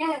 Yeah.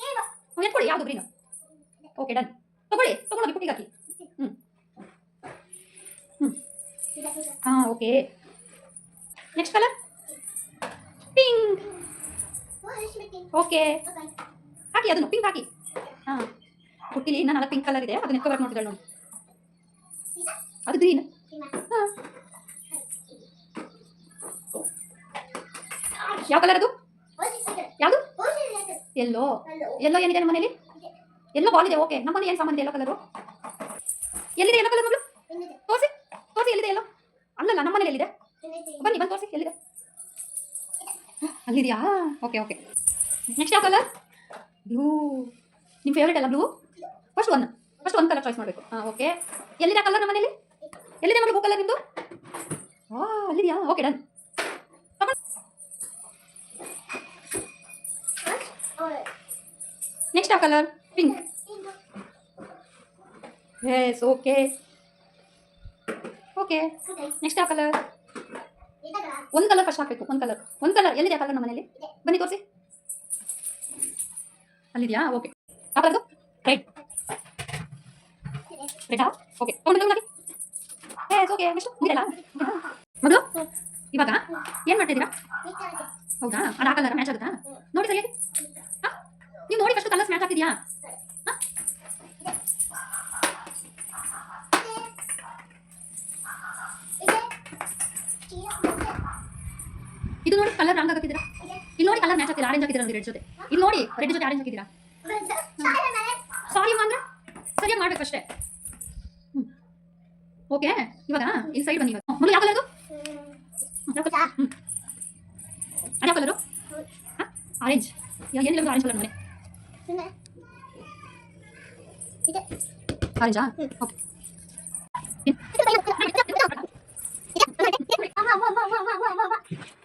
ಎತ್ಕೊಳ್ಳಿ ಯಾವುದು green okay done ತಗೊಳ್ಳಿ ತಗೊಳ್ಳೋಗಿ ಪುಟ್ಟಿಗೆ ಹಾಕಿ ಹ್ಞೂ ಹಾಂ okay next colour pink okay ಹಾಕಿ ಅದನ್ನು ಪಿಂಕ್ ಹಾಕಿ. ಹಾಂ. ಪುಟ್ಟಿಲಿ ಇನ್ನ ನಾಲ್ಕು ಪಿಂಕ್ ಕಲರ್ ಇದೆ, ಅದನ್ನ ಎತ್ಕೊಬರ್ಕ್ ನೋಡ್ತಿದ್ದಾಳೆ ನೋಡಿ. ಅದು ಗ್ರೀನ್ ಹಾಂ. ಯಾವ ಕಲರ್ ಅದು? ಎಲ್ಲೋ? ಎಲ್ಲೋ ಏನಿದೆ ನಮ್ಮ ಮನೇಲಿ? ಎಲ್ಲೋ ಬಾಲ್ ಇದೆ ಓಕೆ ನಮ್ಮ ಮನೆ ಏನು ಸಾಮಾನು ಎಲ್ಲೋ ಕಲರು ಎಲ್ಲಿದೆ ಎಲ್ಲೋ ಕಲರ್ ಮಗಳು ತೋರಿಸಿ ತೋರಿಸಿ ಎಲ್ಲಿದೆ ಎಲ್ಲೋ ಅಲ್ಲಲ್ಲ ನಮ್ಮ ಮನೇಲಿ ಎಲ್ಲಿದೆ? ಬನ್ನಿ ಬಂದು ತೋರಿಸಿ ಎಲ್ಲಿದೆ? ಅಲ್ಲಿದೆಯಾ? ಓಕೆ ಓಕೆ ನೆಕ್ಸ್ಟ್ ಯಾವ ಕಲರ್ ಬ್ಲೂ ನಿಮ್ಮ ಫೇವ್ರೇಟ್ ಅಲ್ಲ ಬ್ಲೂ ಫಸ್ಟ್ ಒನ್ ಫಸ್ಟ್ ಒಂದು ಕಲರ್ ಚಾಯ್ಸ್ ಮಾಡಬೇಕು. ಹಾಂ ಓಕೆ ಎಲ್ಲಿದೆ ಕಲರ್ ನಮ್ಮ ಮನೇಲಿ? ಎಲ್ಲಿದೆ ಮಗಳು ಬ್ಲೂ ಕಲರ್ ನಿಮ್ಮದು ಹಾಂ ಅಲ್ಲಿದೆಯಾ? ಓಕೆ ಡನ್ ಯಾವ colour pink yes okay okay next ಯಾವ ಕಲರ್ ಒಂದು ಕಲರ್ ಫಸ್ಟ್ ಹಾಕಬೇಕು ಒಂದು ಕಲರ್ ಒಂದು ಕಲರ್ ಎಲ್ಲಿದೆ ಕಲರ್ ನಮ್ಮ ಮನೇಲಿ ಬನ್ನಿ ತೋರಿಸಿ. ಅಲ್ಲಿದೆಯಾ? ಓಕೆ ಆ ಕಲರ್ದು ರೆಡ್ ರೆಡಾ ಓಕೆ ತೊಗೊಂಡು ಎಸ್ ಓಕೆ ನೆಕ್ಸ್ಟ್ ಮುಗಿದಲ್ಲ ಮಗಳು ಇವಾಗ? ಏನು ಮಾಡ್ತಿದ್ದೀರಾ ಹೌದಾ? ಅದು ಆ ಕಲರ್ ಮ್ಯಾಚ್ ಆಗುತ್ತಾ? ನೋಡಿ ಹಾಂ ನೋಡಿ ಹಾಂ ಇದು ನೋಡಿ ಕಲರ್ ರಾಂಗ್ ಹಾಕಿದ್ದೀರಾ ಇಲ್ಲಿ ನೋಡಿ ಕಲರ್ ಮ್ಯಾಚ್ ಆಗ್ತಿಲ್ಲ ಆರೆಂಜ್ ಹಾಕಿದ್ದೀರಾ ರೆಡ್ ಜೊತೆ. ಇಲ್ಲಿ ನೋಡಿ ರೆಡ್ ಜೊತೆ ಆರೆಂಜ್ ಹಾಕಿದ್ದೀರಾ? ಸಾರಿ ಅಂದ್ರೆ ಸರಿಯಾಗಿ ಮಾಡ್ಬೇಕು ಅಷ್ಟೇ. ಓಕೆ ಇವಾಗ ಈ ಸೈಡ್ ಬನ್ನಿ ಇವಾಗ. ಯಾವ ಕಲರ್ ಅದು? ಯಾವ ಕಲರು ಆರೆಂಜ್ ಏನಿಲ್ಲ ಆರೆಂಜ್ ಕಲರ್ 지금 잘해자. 응. 어. 와, 와, 와, 와, 와, 와, 와.